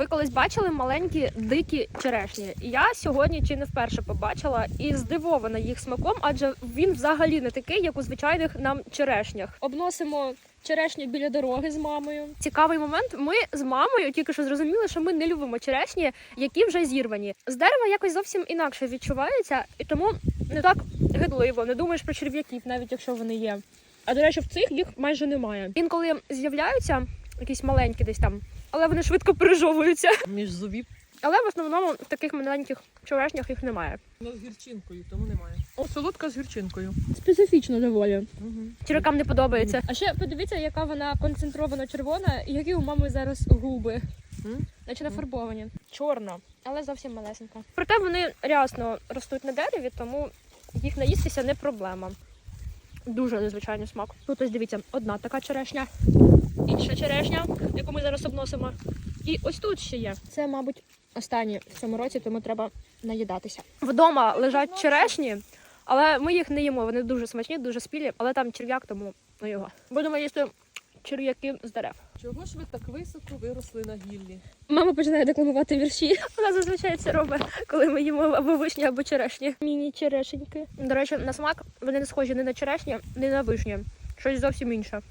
Ви колись бачили маленькі дикі черешні? Я сьогодні чи не вперше побачила і здивована їх смаком, адже він взагалі не такий, як у звичайних нам черешнях. Обносимо черешні біля дороги з мамою. Цікавий момент. Ми з мамою тільки що зрозуміли, що ми не любимо черешні, які вже зірвані. З дерева якось зовсім інакше відчувається, і тому не так гидливо, не думаєш про черв'яків, навіть якщо вони є. А до речі, в цих їх майже немає. Інколи з'являються якісь маленькі десь там, але вони швидко пережовуються. Між зубів Але в основному в таких маленьких черешнях їх немає. ну, з гірчинкою, тому немає. О, солодка з гірчинкою. Специфічно доволі. Угу. Черекам не подобається. А ще подивіться, яка вона концентровано червона, і які у мами зараз губи. Наче нафарбовані. Чорна, але зовсім малесенька. Проте вони рясно ростуть на дереві, тому їх наїстися не проблема. Дуже незвичайний смак. Тут ось дивіться, одна така черешня, інша черешня, яку ми зараз обносимо. І ось тут ще є. Це, мабуть, останні в цьому році, тому треба наїдатися. Вдома лежать черешні, але ми їх не їмо. Вони дуже смачні, дуже спілі, але там черв'як, тому ну його. Будемо їсти черв'яки з дерев. Чого ж ви так високо виросли на гіллі? Мама починає декламувати вірші. Вона зазвичай це робить, коли ми їмо або вишні, або черешні. Міні-черешеньки. До речі, на смак вони не схожі ні на черешні, ні на вишні. Щось зовсім інше.